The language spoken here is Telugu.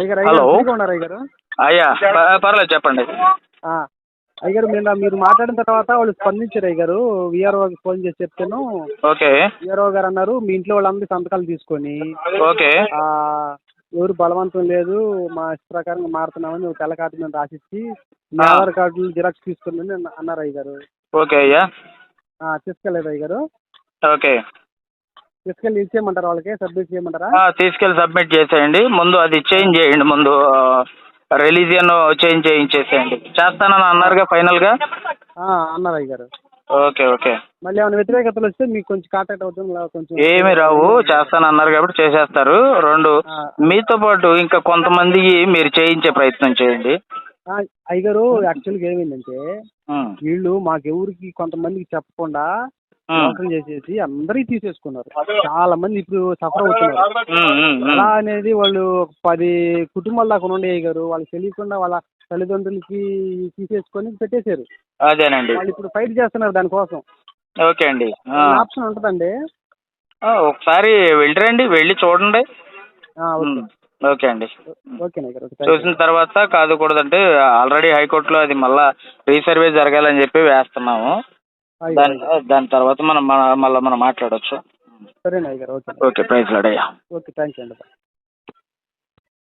హలో. అయ్యా పర్లేదు చెప్పండి. ఆ, అయ్యగారు మీరు మీరు మాట్లాడిన తర్వాత వాళ్ళు స్పందించారు అయ్యగారు. విఆర్ఓకి ఫోన్ చేసి చెప్తాను. ఓకే. విఆర్ఓ గారు అన్నారు మీ ఇంట్లో వాళ్ళందరి సంతకాలు తీసుకొని ఓకే. ఎవరు బలవంతం లేదు మా ఇష్ట ప్రకారంగా మారుతున్నామని ఒక తెల్ల కార్డు మీద రాసిచ్చి. ఆధార్ కార్డులు జిరాక్స్ తీసుకుని అన్నారు అయ్యగారు. ఓకే అయ్యా. తీసుకెళ్ళలేదు అయ్యగారు. ఓకే. తీసుకెళ్ళి ఇచ్చేయమంటారా వాళ్ళకి? సబ్మిట్ చేయమంటారా? తీసుకెళ్ళి సబ్మిట్ చేసేయండి. ముందు అది చేంజ్ చేయండి. ముందు రిలీజియన్ చేంజ్ చేయించేసేయండి. చేస్తానని అన్నారుగా ఫైనల్గా? ఆ, అన్నారు అయ్యగారు. Okay okay. మళ్ళీ ఏమైనా వ్యతిరేకతలు వస్తే మీకు కొంచెం కాంటాక్ట్ అవుతుంది కొంచెం ఏమి రావు. చేస్తానన్నారు కాబట్టి చేసేస్తారు. రెండు మీతో పాటు ఇంకా కొంతమంది మీరు చేయించే ప్రయత్నం చేయండి. అయ్యగారు యాక్చువల్గా ఏమైందంటే వీళ్ళు మాకెవరికి కొంతమందికి చెప్పకుండా మోసం చేసేసి అందరికీ తీసేసుకున్నారు. చాలా మంది ఇప్పుడు సఫర్ అవుతున్నారు. అలా అనేది వాళ్ళు ఒక పది కుటుంబాల దాకా ఉండే గారు. వాళ్ళకి తెలియకుండా వాళ్ళ తల్లిదండ్రులకి తీసేసుకొని పెట్టేశారు. అదేనండి. వాళ్ళు ఇప్పుడు ఫైట్ చేస్తున్నారు దానికోసం. ఓకే అండి. ఆ. ఆప్షన్ ఉంటుందండి. ఆ, ఒకసారి వెళ్ళిరండి వెళ్ళి చూడండి. ఆ, ఓకే. అండి. చూసిన తర్వాత కాదు కూడదంటే ఆల్రెడీ హైకోర్టులో అది మళ్ళా రీసర్వే జరగాలని చెప్పి వేస్తున్నాము. దాని. దాని తర్వాత మనం మళ్ళీ మనం మాట్లాడొచ్చు. సరేనా అయ్యగారు ఓకే. ఓకే ప్రైజ్ లాడయ్యా ఓకే థ్యాంక్ యూ అండి.